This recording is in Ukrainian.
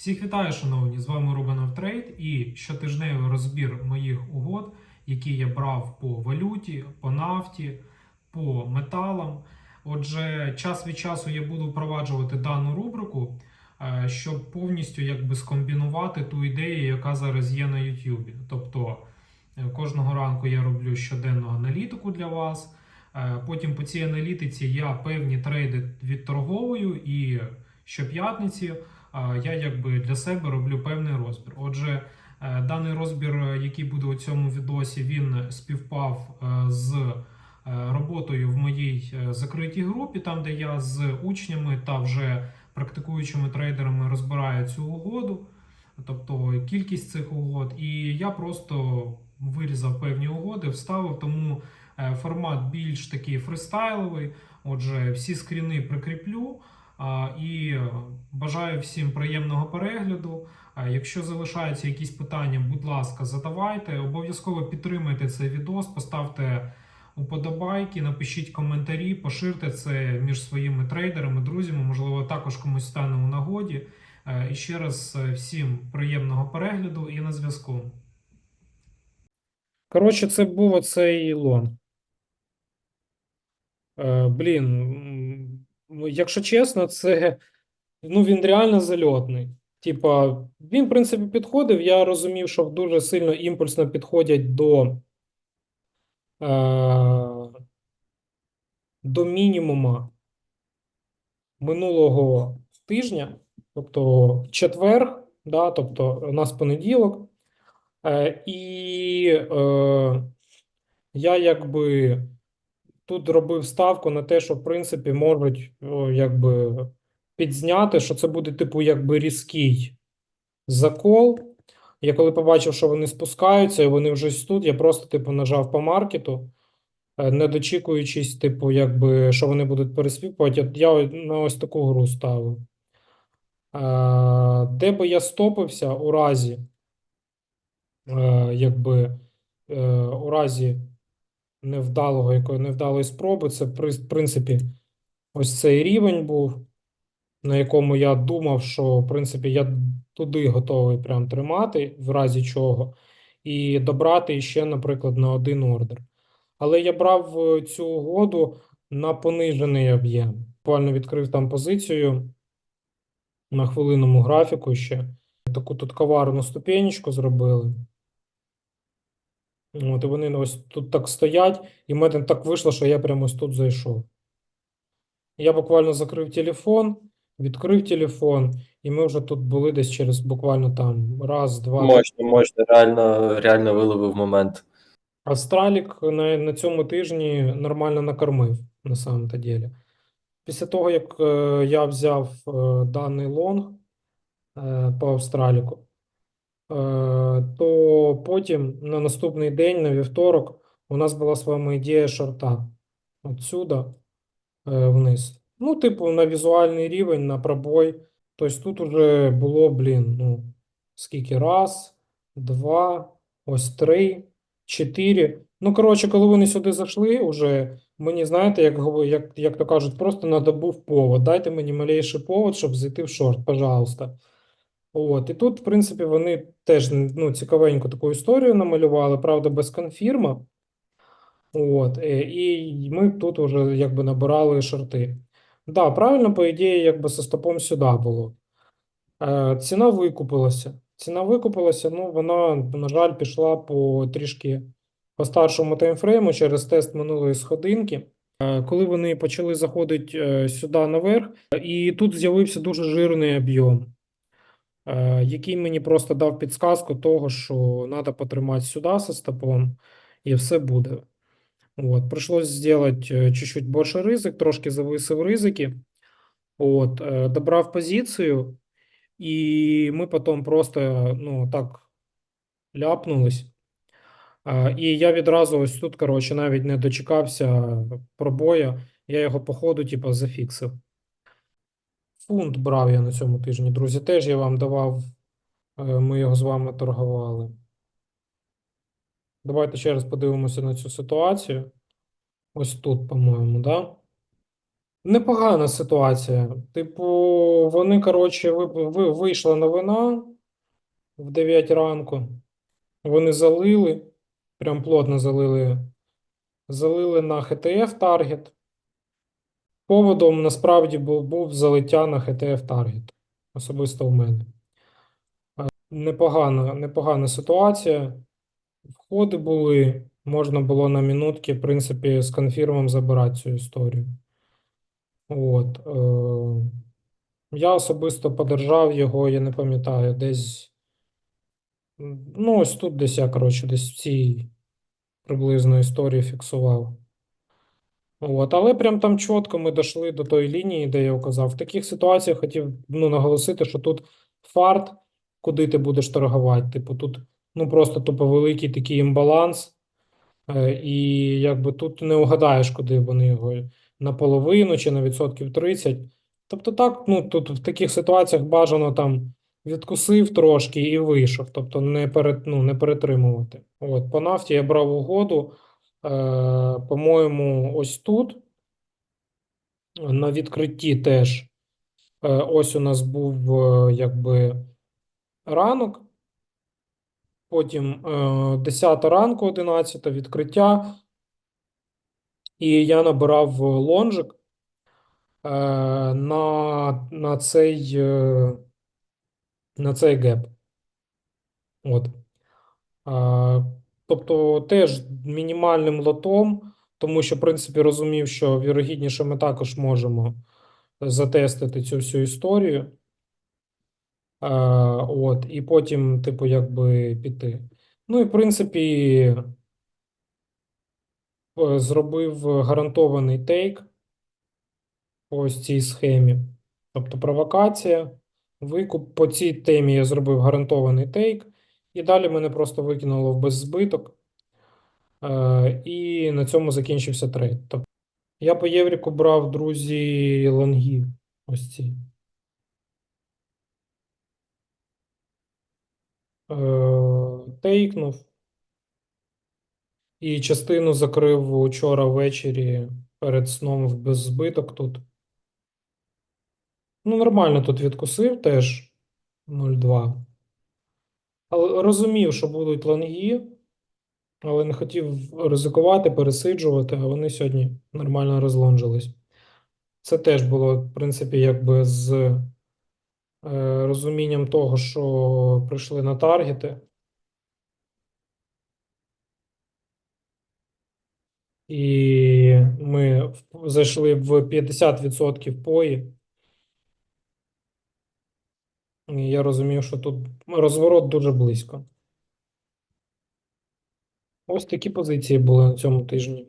Всіх вітаю, шановні! З вами Рубанов Трейд і щотижневий розбір моїх угод, які я брав по валюті, по нафті, по металам. Отже, час від часу я буду впроваджувати дану рубрику, е, щоб повністю якби скомбінувати ту ідею, яка зараз є на YouTube. Тобто е, кожного ранку я роблю щоденну аналітику для вас. Е, Потім по цій аналітиці я певні трейди відторговую і щоп'ятниці я якби для себе роблю певний розбір. Отже, е, даний розбір, е, який буде у цьому відосі, він співпав е, з роботою в моїй закритій групі, там де я з учнями та вже практикуючими трейдерами розбираю цю угоду, тобто кількість цих угод. І я просто вирізав певні угоди, вставив, тому формат більш такий фристайловий. Отже, всі скріни прикріплю. І е, бажаю всім приємного перегляду. Якщо залишаються якісь питання, будь ласка, задавайте. Обов'язково підтримайте цей відос, поставте уподобайки, напишіть коментарі, поширте це між своїми трейдерами, друзями. Можливо, також комусь стане у нагоді. Е, І ще раз е, всім приємного перегляду і на зв'язку. Коротше, це був оцей лон. Е, блін, якщо чесно, це ну він реально зальотний. Типа, він, в принципі, підходив. Я розумів, що дуже сильно імпульсно підходять до, е, до мінімума минулого тижня, тобто четвер, да, тобто у нас понеділок. Е, і е, я якби тут робив ставку на те, що в принципі можуть о, якби підзняти, що це буде типу якби різкий закол. Я коли побачив, що вони спускаються, і вони вже тут, я просто типу нажав по маркету, е, не дочікуючись, типу, якби що вони будуть пересвіпувати. Я на ось таку гру ставив. Е, Де би я стопився у разі, е, якби е, у разі невдалого, якої невдалої спроби. Це, в принципі, ось цей рівень був, на якому я думав, що, в принципі, я туди готовий прям тримати, в разі чого, і добрати ще, наприклад, на один ордер. Але я брав е, цю угоду на понижений об'єм. Буквально відкрив там позицію на хвилинному графіку ще. Таку тут коварну ступенечку зробили. От, і вони ось тут так стоять, і в мене так вийшло, що я прямо ось тут зайшов. Я буквально закрив телефон, відкрив телефон, і ми вже тут були десь через буквально там раз, два. Мощно, мощно, реально, реально виловив момент. Астралік на, на цьому тижні нормально накормив, на самом-то ділі. Після того, як е, я взяв е, даний лонг е, по Австраліку, то потім на наступний день, на вівторок, у нас була з вами ідея шорта. Отсюда е, вниз. Ну, типу, на візуальний рівень, на пробой. Тобто тут уже було, блін, ну, скільки? Раз, два, ось три, чотири. Ну, коротше, коли вони сюди зайшли, уже мені, знаєте, як, як, як то кажуть, просто надо був повод. Дайте мені малейший повод, щоб зайти в шорт, пожалуйста. От, і тут, в принципі, вони теж ну, цікавеньку таку історію намалювали, правда, без конфірма. От, е, і ми тут уже якби набирали шорти. Да, правильно, по ідеї, якби со стопом сюди було. Е, ціна викупилася. Ціна викупилася, ну, вона, на жаль, пішла по трішки по старшому таймфрейму через тест минулої сходинки. Е, коли вони почали заходити е, сюди наверх, і тут з'явився дуже жирний об'єм, який мені просто дав підсказку того, що треба потримати сюди зі стопом, і все буде. Вот, пришлось сделать чуть-чуть больше ризик, трошки зависив ризики. От, е, добрав позицію, і ми потім просто, ну, так ляпнулись. І я відразу ось тут, коротше, навіть не дочекався пробоя. Я його по ходу, типу, зафіксив. Фунт брав я на цьому тижні, друзі. Теж я вам давав, е, ми його з вами торгували. Давайте ще раз подивимося на цю ситуацію. Ось тут, по-моєму, да? Непогана ситуація. Типу, вони, коротше, ви, ви, вийшла новина в 9 ранку. Вони залили, прям плотно залили, залили на HTF таргет. Поводом насправді був, був залиття на HTF таргет. Особисто в мене. Е, Непогана, непогана ситуація. Входи були, можна було на минутки, в принципі, з конфірмом забирати цю історію. От. Е, я особисто подержав його, я не пам'ятаю, десь. Ну, ось тут десь я, коротше, десь в цій приблизно історії фіксував. От, але прям там чітко ми дійшли до тої лінії, де я указав. В таких ситуаціях хотів ну, наголосити, що тут фарт, куди ти будеш торгувати. Типу, тут ну, просто тупо великий такий імбаланс. Е, І якби тут не угадаєш, куди вони його наполовину чи на відсотків 30. Тобто, так, ну тут в таких ситуаціях бажано там відкусив трошки і вийшов. Тобто не перед, ну, не перетримувати. От, по нафті я брав угоду, по-моєму, ось тут. На відкритті теж. Е, ось у нас був е, якби ранок. Потім е, 10 ранку, 11 відкриття. І я набирав лонжик е, на, на цей, е, на цей геп. От. Тобто теж мінімальним лотом, тому що, в принципі, розумів, що вірогідніше ми також можемо затестити цю всю історію. Е, от, і потім, типу, якби піти. Ну і в принципі, е, зробив гарантований тейк по цій схемі. Тобто провокація, викуп. По цій темі я зробив гарантований тейк, і далі мене просто викинуло в беззбиток. Е, і на цьому закінчився трейд. Тобто я по Євріку брав, друзі, лонги. Ось ці. Е, Тейкнув. І частину закрив учора ввечері перед сном в беззбиток тут. Ну, нормально тут відкусив теж 0,2. Але розумів, що будуть лонги, але не хотів ризикувати, пересиджувати, а вони сьогодні нормально розлонжились. Це теж було, в принципі, якби з е, розумінням того, що прийшли на таргети. І ми зайшли в 50% пої. Я розумів, що тут розворот дуже близько. Ось такі позиції були на цьому тижні.